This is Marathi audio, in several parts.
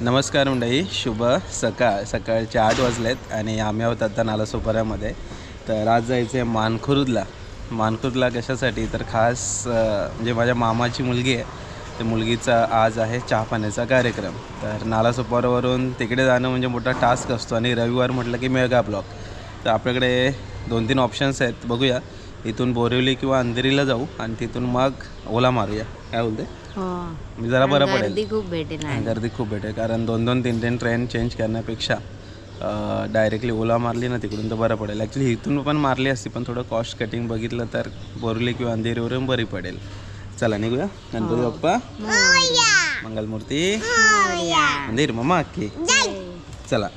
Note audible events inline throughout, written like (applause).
नमस्कार मंडळी शुभ सकाळ. सकाळचे आठ वाजलेत आणि आम्ही आहोत आता नालासोपाऱ्यामध्ये. तर आज जायचं आहे मानखुर्दला. मानखुर्दला कशासाठी? तर खास म्हणजे माझ्या मामाची मुलगी आहे. त्या मुलगीचा आज आहे चहा पाण्याचा कार्यक्रम. तर नालासोपाऱ्यावरून तिकडे जाणं म्हणजे मोठा टास्क असतो आणि रविवार म्हटलं की मेगा ब्लॉक. तर आपल्याकडे दोन तीन ऑप्शन्स आहेत बघूया. इथून बोरिवली किंवा अंधेरीला जाऊ आणि तिथून मग ओला मारूया. काय बोलते मी जरा बरं पडेल. गर्दी खूप भेटेल आणि गर्दी खूप भेटेल. कारण दोन दोन तीन तीन ट्रेन चेंज करण्यापेक्षा डायरेक्टली ओला मारली ना तिकडून तर बरं पडेल. ॲक्च्युली इथून पण मारली असती पण थोडं कॉस्ट कटिंग बघितलं तर बोरली किंवा अंधेरीवरून बरी पडेल. चला निघूया. गणपती बाप्पा. मंगलमूर्ती. अंधेरी मम्मा अक्की चला.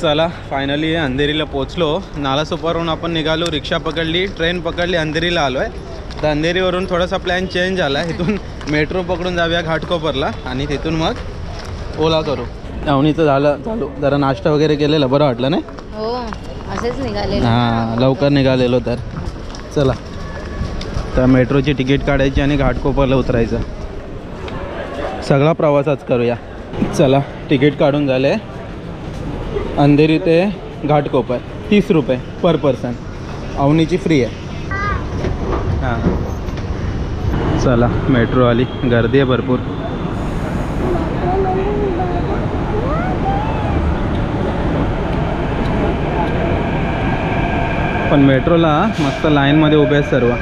चला फायनली अंधेरीला पोचलो नालासोपावरून आपण निघालो रिक्षा पकडली ट्रेन पकडली अंधेरीला आलो आहे तर अंधेरीवरून थोडासा प्लॅन चेंज झाला. आहे इथून मेट्रो पकडून जाऊया घाटकोपरला आणि तिथून मग ओला करू. अवनीचं झालं चालू. जरा नाश्ता वगैरे केलेला बरं वाटलं नाही? हो असेच निघाले हां लवकर निघालेलो तर. चला. तर मेट्रोची तिकीट काढायची आणि घाटकोपरला उतरायचं. सगळा प्रवासच करूया. चला तिकीट काढून झाले. अंधेरी ते घाटकोपर. तीस रुपये पर पर्सन. अवनीची फ्री आहे हां चला मेट्रो आली गर्दी आहे भरपूर. पण मेट्रोला मस्त लाईनमध्ये उभे आहेत सर्व.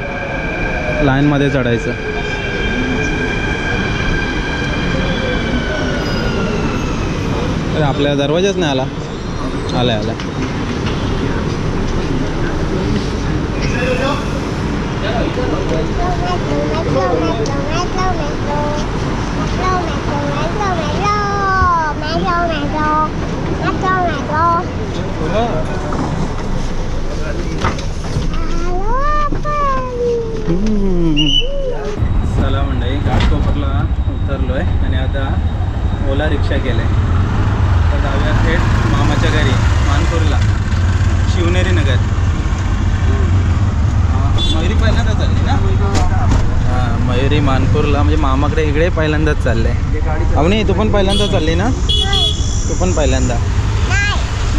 लाईनमध्ये चढायचं. अरे आपल्या दरवाजाच नाही आला. आलाय आला चला मंडळी घाटकोपरला उतरलो आहे आणि आता ओला रिक्षा केलं आहे तर जाऊया थेट मामाच्या घरी मानपूरला शिवनेरी नगर. मयुरी पहिल्यांदा चालली ना? हां मयुरी मानपूरला म्हणजे मामाकडे इकडे पहिल्यांदाच चालले. अवनी तू पण पहिल्यांदा चालली ना? तू पण पहिल्यांदा.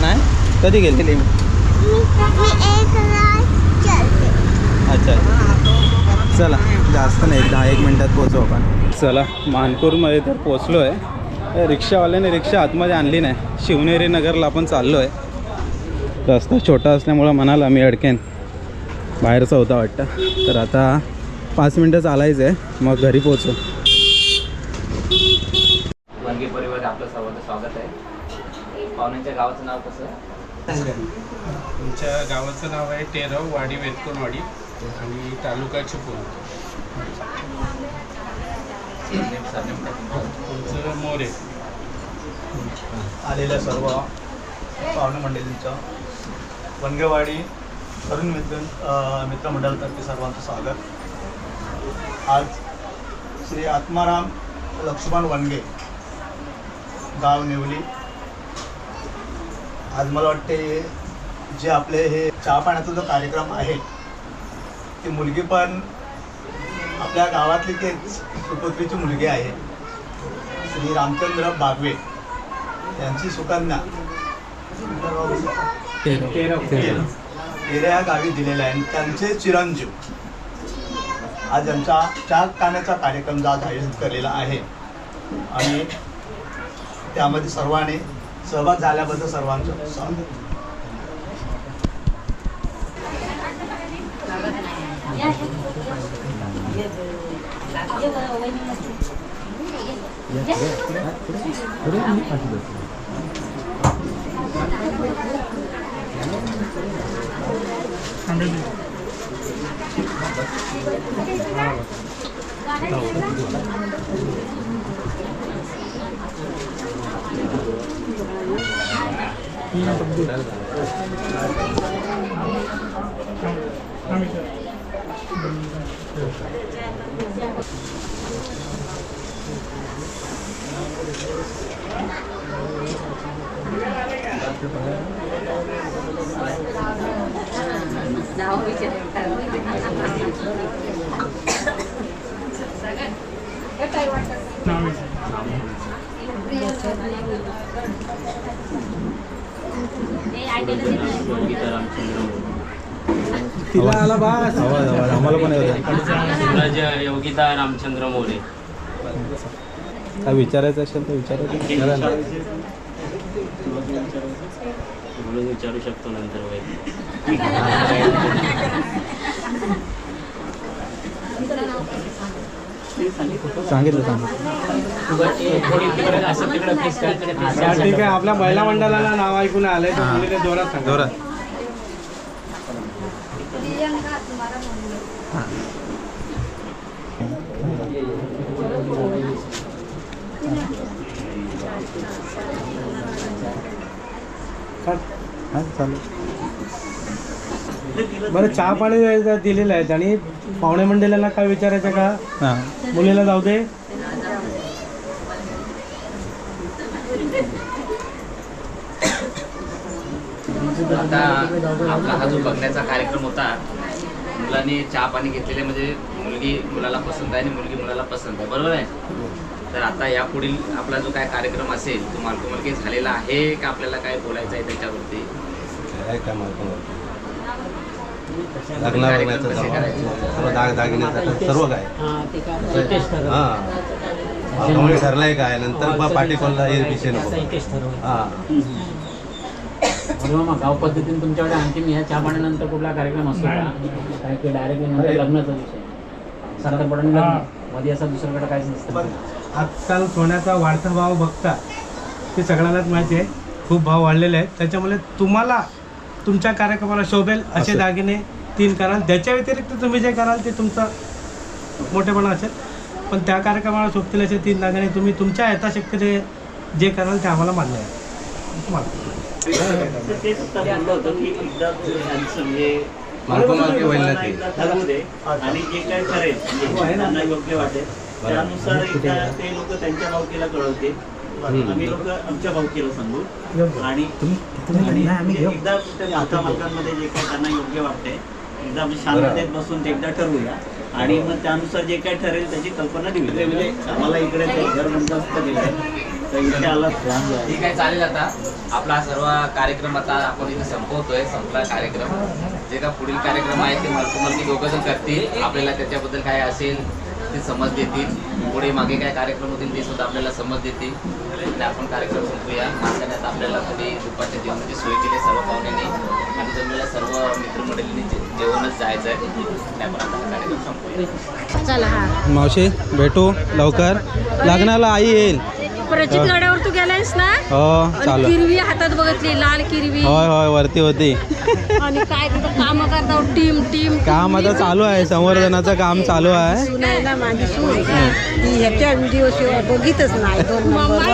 नाही? कधी गेली अच्छा. चला जास्त नाही दहा एक मिनटात पोचू आपण. चला मानपूरमध्ये तर पोचलो आहे रिक्षावाल्याने रिक्षा आतमध्ये आणली नाही. शिवनेरी नगरला आपण चाललो आहे रस्ता छोटा असल्यामुळं म्हणाला मी अडकेन. बाहेरचा होता वाटतं. तर आता पाच मिनटं चालायचं आहे. मग घरी पोचू वनगे परिवार आपलं सर्वांचं स्वागत आहे. पाहुण्यांच्या गावाचं नाव कसं? तुमच्या गावाचं नाव आहे टेरव वाडी वेतकोणवाडी आणि तालुका चिपळूण? तुमचं मोरे. आलेल्या सर्व पाहुणे मंडळींचं वनगेवाडी तरुण मित्र मित्रमंडळातर्फे सर्वांचं स्वागत. आज श्री आत्माराम लक्ष्मण वनगे गाव नेवली. आज मला वाटते जे आपले हे चहा पाण्याचा जो कार्यक्रम आहे ती मुलगी पण आपल्या गावातली तेच सुपुत्रीची मुलगी आहे. श्री रामचंद्र बागवे यांची सुकन्या. येऱ्या या गावी दिलेल्या आहे आणि त्यांचे चिरंजीव. आज यांचा चार कानाचा कार्यक्रम आज आयोजित केलेला आहे. आणि त्यामध्ये सर्वांनी सहभाग झाल्याबद्दल सर्वांचं स्वागत नाव विचार नाव तिला आला बास आवाज आवाज आम्हाला पण येऊ योगिता रामचंद्र मोरे. काय विचारायचं असेल तर विचारायचं विचारा ना. म्हणून विचारू शकतो नंतर सांगितलं सांगितलं. ठीक आहे आपल्या महिला मंडळाला नाव ऐकून आलंय मुलीने जोरात जोरात. हां चालेल. बरं चहा पाणी दिलेलं आहे. आणि पाहुणे मंडळाला काय विचारायचं का? हां. मुलीला जाऊ दे. आता आपला हा जो बघण्याचा कार्यक्रम होता मुलांनी चहा पाणी घेतलेले म्हणजे मुलगी मुलाला पसंत आहे आणि मुलगी मुलाला पसंत आहे. बरोबर आहे? तर आता यापुढील आपला जो काय कार्यक्रम असेल तो मालकोमलकी झालेला आहे का आपल्याला काय बोलायचं आहे त्याच्यावरती? काय काय माहिती नाही. कार्यक्रम लग्न करायचे? सर्व दाग दागिने सगळं- सर्व काय? हा त्यामुळे ठरलंय काय? नंतर मग पाठी कोणला हे विषय नको. हा. अरे मामा गाव पद्धतीने तुमच्याकडे आणखी ह्या चहा पाण्यानंतर कुठला कार्यक्रम असतो का? काय की डायरेक्ट लग्नाचा विषय. साखरपडा आणि लग्न. मध्ये असा दुसरीकडे काहीच नसतं. आजकाल सोन्याचा वाढता भाव बघता ते सगळ्यांनाच माहिती आहे. खूप भाव वाढलेले आहेत. त्याच्यामुळे तुम्हाला तुमच्या कार्यक्रमाला शोभेल असे दागिने तीन कराल. त्याच्या व्यतिरिक्त तुम्ही जे कराल ते तुमचं मोठेपणा असेल. पण त्या कार्यक्रमाला शोभतील असे तीन दागिने तुम्ही तुमच्या यथाशक्तीने जे कराल ते आम्हाला मान्य आहे. तुम्हाला मालकोमालकी होईल ना ते. आणि जे काय करेल योग्य वाटेल त्यानुसार ते लोक त्यांच्या कळवतील. आम्ही लोक आमच्या भावकीला सांगू. आणि आणि जे एकदा माता मालकांमध्ये जे काय त्यांना योग्य वाटते एकदा आपण शांततेत बसून ते एकदा ठरवूया. आणि मग त्यानुसार जे काय ठरेल त्याची कल्पना देऊया. म्हणजे आम्हाला इकडे ते घर दिले तर इथे आला ठीक आहे चालेल आता. आपला हा सर्व कार्यक्रम आता आपण इथे संपवतोय संपला कार्यक्रम. जे का पुढील कार्यक्रम आहे ते दोघं जण करतील. आपल्याला त्याच्याबद्दल काय असेल ते समज देतील. पुढे मागे काय कार्यक्रम होतील ते सुद्धा आपल्याला समज देतील. आणि आपण कार्यक्रम संपूया. माणसाने आता आपल्याला थोडी दुपारच्या जेवणाची सोय केली सर्व पाहुण्यांनी. आणि जमलेल्या सर्व मित्रमंडळींनी जे- जेवणच जायचं आहे आपण आता हा कार्यक्रम संपूया. चला. हा मावशी भेटू लवकर. लग्नाला आई येईल. प्रचित गाड्यावर तू गेलायस ना? हो आणि चालू. किरवी हातात बघितली लाल किरवी. होय होय वरती होती. आणि काय तिथं काम करता टीम टीम काम आता चालू आहे संवर्धनाचं काम चालू आहे. सुनायला माझी सून ती ह्याच्या व्हिडिओ शिवाय बघितच नाही. दोन नंबर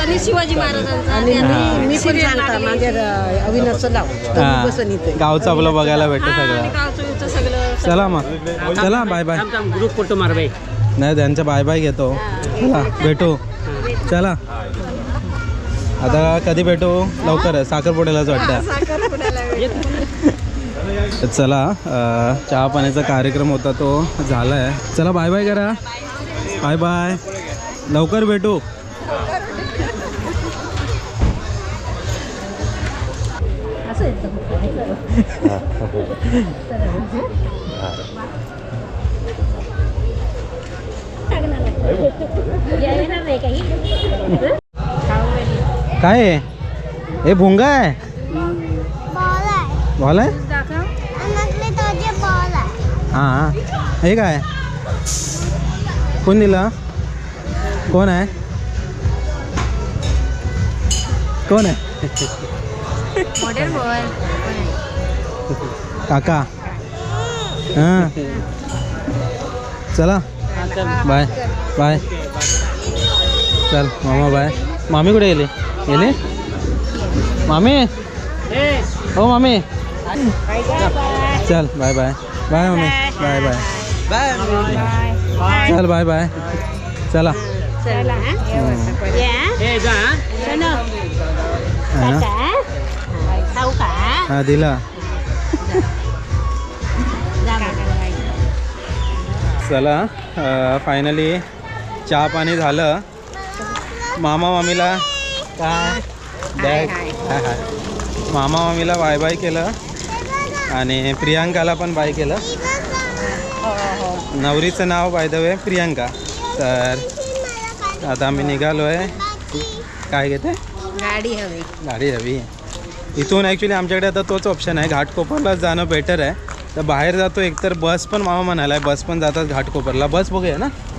आणि शिवाजी महाराजांचा आणि त्या मी मी पण serial सांगता लागली. माझ्या अविनाश लाव हा. बसून इथे. गावचं आपलं बघायला भेटतं हा, सगळं सगळं चला मग. चला बाय बाय. ग्रुप फोटो मार बाई. नाही त्यांच्या बाय बाय घेतो चला भेटू. चला. आता कधी भेटू? लवकर साखरपुड्यालाच वाटतं. चला चहा पाण्याचा कार्यक्रम होता तो झाला आहे चला बाय बाय करा. बाय बाय लवकर भेटू. (laughs) (laughs) काय आहे? हे भुंगा आहे? बॉल आहे. हां हे. काय? कोण दिला? कोण आहे? कोण आहे? काका. हां चला. बाय. बाय. चल मामा बाय. मामी कुठे गेली? गेली? मामी? हो मामी. चल बाय बाय. बाय मामी. Bye bye. चल बाय बाय. चला. है? हा? दिला. चला फायनली चहा पाणी झालं. मामा मामीला काय बॅग. हाय. हाय मामा मामीला बाय बाय केलं. आणि प्रियांकाला पण बाय केलं. नवरीचं नाव बाय द वे प्रियांका. तर आता आम्ही निघालो आहे काय घेते गाडी हवी. गाडी हवी. इथून ॲक्च्युली आमच्याकडे आता तोच ऑप्शन आहे. घाटकोपरलाच जाणं बेटर आहे. तर बाहेर जातो एकतर. बस पण मामा म्हणाला आहे बस पण जातात घाटकोपरला. बस बघूया ना? हा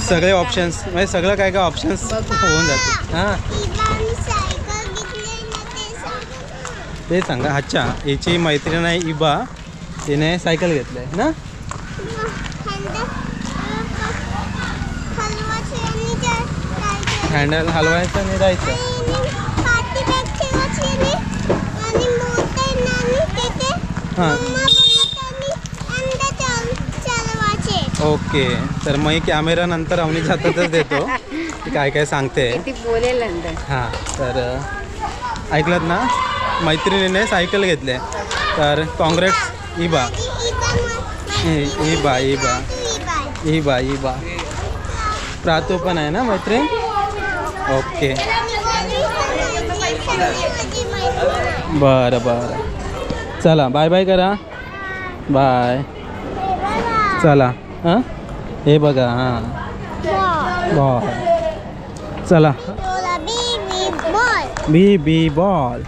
सगळे ऑप्शन्स म्हणजे सगळं काय काय ऑप्शन्स होऊन जाते हां. ते सांगा. अच्छा. हिची मैत्रीण आहे इबा. तिने सायकल घेतलं आहे ना? हँडल हलवायचं आणि जायचं. हां. ओके. तर मग कॅमेरा नंतर आम्ही जातातच देतो. काय काय सांगते. बोलेल नंतर. हां तर अ, ऐकलत ना? मैत्रिणीने सायकल घेतले. तर काँग्रेस इबा. इ- इबा इबा. इबा इबा. प्रातू पण आहे ना मैत्रीण? ओके. बरं बरं. चला बाय बाय करा. बाय. चला. हां? हे बघा हां. बॉल चला. बी बी बॉल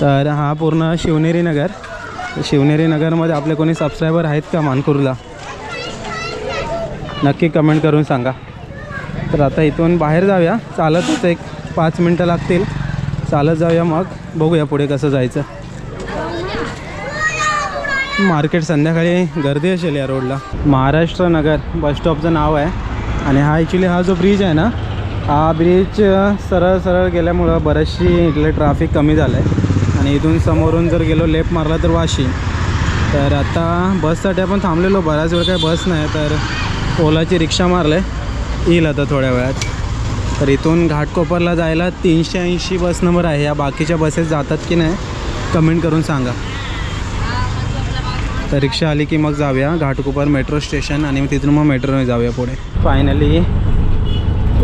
तर हा पूर्ण शिवनेरी नगर. शिवनेरी नगरमध्ये आपले कोणी सबस्क्रायबर आहेत का मानकूरला? नक्की कमेंट करून सांगा. तर आता इथून बाहेर जाऊया. चालतच एक पाच मिनटं लागतील. चालत जाऊया मग. बघूया पुढे कसं जायचं. मार्केट संध्याकाळी गर्दी असेल या रोडला. महाराष्ट्र नगर बसस्टॉपचं नाव आहे. आणि हा ॲक्च्युली हा जो ब्रिज आहे ना हा ब्रिज सरळ सरळ गेल्यामुळं बरेचशी इथले ट्रॅफिक कमी झालं आहे आणि इथून समोरून जर गेलो लेफ्ट मारला तर वाशी. तर आता बससाठी आपण थांबलेलो बऱ्याच वेळ काही बस नाही तर ओलाची रिक्षा मारले येईल आता थोड्या वेळात. तर इथून घाटकोपरला जायला तीनशे ऐंशी बस नंबर आहे. या बाकीच्या बसेस जातात की नाही कमेंट करून सांगा. तर रिक्षा आली की मग जाऊया. घाटकोपर मेट्रो स्टेशन आणि मग तिथून मग मेट्रोने जाऊया पुढे. फायनली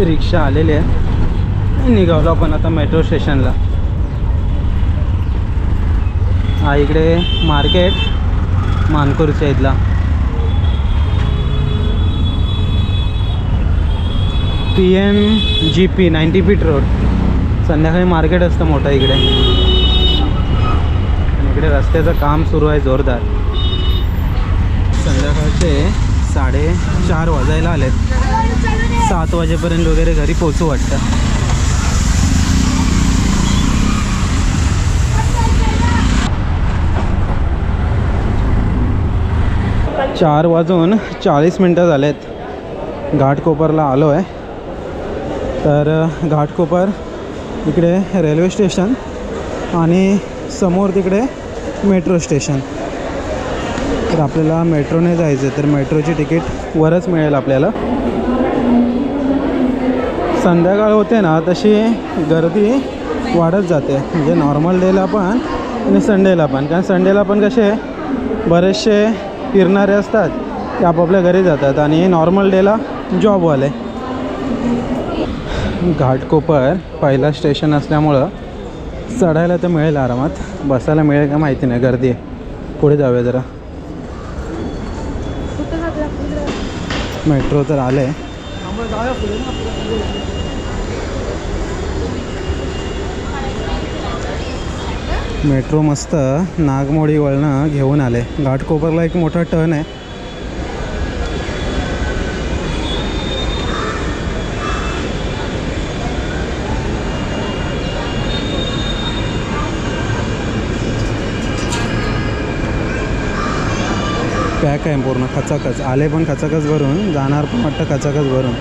रिक्षा आलेली आहे. निघालो आपण आता मेट्रो स्टेशनला हा इकडे मार्केट मानपूरच्या इथला. P M G P ninety feet road संध्याकाळी मार्केट असतं मोठं इकडे. आणि इकडे रस्त्याचं काम सुरू आहे जोरदार. संध्याकाळचे साडेचार वाजायला आलेत. सात वाजेपर्यंत वगैरे घरी पोचू वाटतं. चार वाजून चाळीस मिनटं झालेत. घाटकोपरला आलो आहे तर घाटकोपर इकडे रेल्वे स्टेशन आणि समोर तिकडे मेट्रो स्टेशन. तर आपल्याला मेट्रोने जायचं तर मेट्रोची तिकीट वरच मिळेल आपल्याला. संध्याकाळ होते ना तशी गर्दी वाढत जाते. म्हणजे नॉर्मल डेला पण आणि संडेला पण. कारण संडेला पण कसे बरेचसे फिरणारे असतात ते आपापल्या घरी जातात. आणि नॉर्मल डेला जॉबवाले घाटकोपर पहिला स्टेशन असल्यामुळं चढायला तर मिळेल आरामात. बसायला मिळेल का माहिती नाही गर्दी आहे. पुढे जाऊया जरा. मेट्रो तर आले मेट्रो मस्त नागमोडी वळणं घेऊन आले. घाटकोपरला एक मोठा टर्न आहे. पॅक आहे पूर्ण खचाखच. आले पण खचाखच भरून जाणार पण वाटतं खचाखच भरून.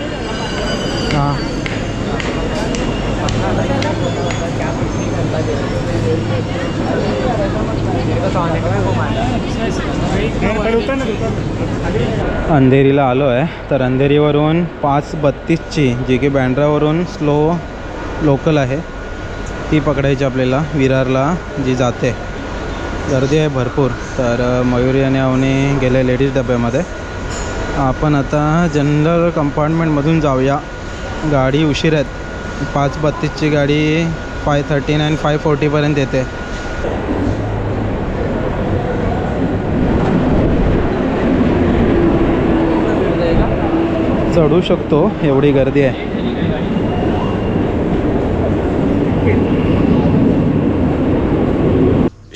हां. अंधेरीला आलो आहे तर अंधेरीवरून पाच बत्तीसची जी की बँड्रावरून स्लो लोकल आहे ती पकडायची आपल्याला विरारला जी जाते. गर्दी आहे भरपूर. तर मयुरी आणि अवनी गेले लेडीज डब्यामध्ये. आपण आता जनरल कंपार्टमेंटमधून जाऊया. गाडी उशीर आहेत. पाच बत्तीसची गाडी फाय थर्टी नाईन फाय फोर्टीपर्यंत येते. चढू शकतो. एवढी गर्दी आहे.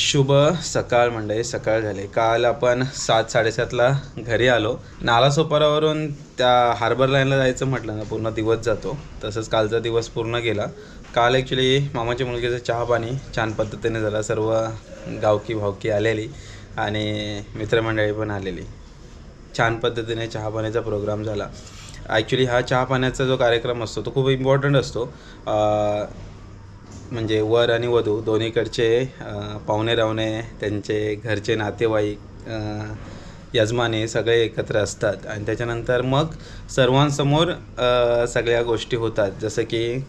शुभ सकाळ मंडळी सकाळ झाली. काल आपण सात साडेसातला घरी आलो. नालासोपारावरून त्या हार्बर लाईनला जायचं म्हटलं ना पूर्ण दिवस जातो. तसंच कालचा दिवस पूर्ण गेला. काल ॲक्च्युली मामाच्या मुलगीचं चहा पाणी छान पद्धतीने झाला. सर्व गावकी भावकी आलेली आणि मित्रमंडळी पण आलेली. छान पद्धतीने चहा पाण्याचा प्रोग्राम झाला. ॲक्च्युली हा चहा पाण्याचा जो कार्यक्रम असतो तो खूप इम्पॉर्टंट असतो. म्हणजे वर आणि वधू दोन्हीकडचे पाहुणे रावणे त्यांचे घरचे नातेवाईक यजमाने यजमानी सगळे एकत्र असतात. आणि त्याच्यानंतर मग सर्वांसमोर सगळ्या गोष्टी होतात. जसं की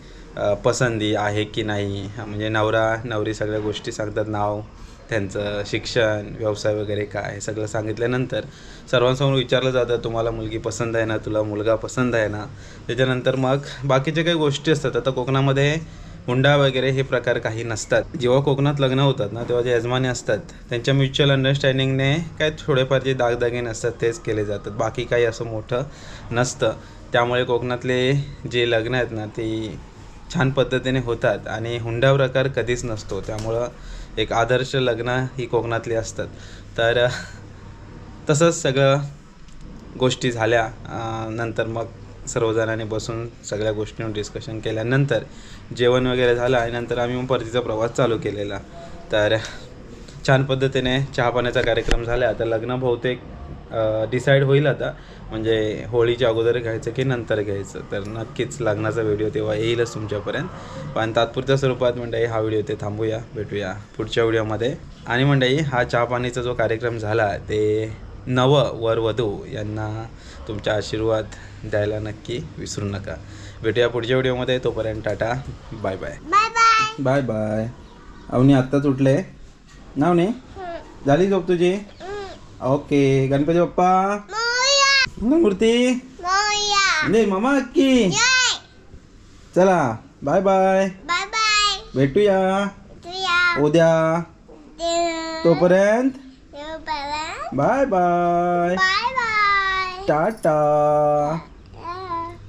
पसंती आहे की नाही म्हणजे नवरा नवरी सगळ्या गोष्टी सांगतात नाव त्यांचं शिक्षण व्यवसाय वगैरे काय सगळं सांगितल्यानंतर सर्वांसमोर विचारलं जातं तुम्हाला मुलगी पसंत आहे ना? तुला मुलगा पसंत आहे ना? त्याच्यानंतर मग बाकीच्या काही गोष्टी असतात. आता कोकणामध्ये हुंडा वगैरे हे प्रकार काही नसतात. जेव्हा कोकणात लग्न होतात ना तेव्हा जे यजमाने असतात त्यांच्या म्युच्युअल अंडरस्टँडिंगने काय थोडेफार जे दागदागिने असतात तेच केले जातात. बाकी काही असं मोठं नसतं. त्यामुळे कोकणातले जे लग्न आहेत ना ती छान पद्धतीने होतात आणि हुंडा प्रकार कधीच नसतो. त्यामुळं एक आदर्श लग्न ही कोकणातली असतात. तर तसंच सगळं गोष्टी झाल्या. नंतर मग सर्वजणांनी बसून सगळ्या गोष्टींवर डिस्कशन केल्यानंतर जेवण वगैरे झालं आणि नंतर आम्ही मग परतीचा प्रवास चालू केलेला. तर छान पद्धतीने चहा पाण्याचा कार्यक्रम झाला. आता लग्न बहुतेक डिसाईड होईल आता. म्हणजे होळीच्या अगोदर घ्यायचं की नंतर घ्यायचं. तर नक्कीच लग्नाचा व्हिडिओ तेव्हा येईलच तुमच्यापर्यंत. पण तात्पुरत्या स्वरूपात मंडळी हा व्हिडिओ ते थांबूया भेटूया पुढच्या व्हिडिओमध्ये आणि मंडळी हा चहापाणीचा जो कार्यक्रम झाला ते नव वर वधू यांना तुमचा आशीर्वाद द्यायला नक्की विसरू नका. भेटूया पुढच्या व्हिडिओमध्ये. तोपर्यंत tata. Bye bye. Bye bye. Avani आत्ताच उठले. नावनी झाली झोप तुझी? ओके. गणपती बाप्पा? मूर्ती? दे मामा की चला. Bye bye. भेटूया. उद्या. तोपर्यंत बाय बाय टाटा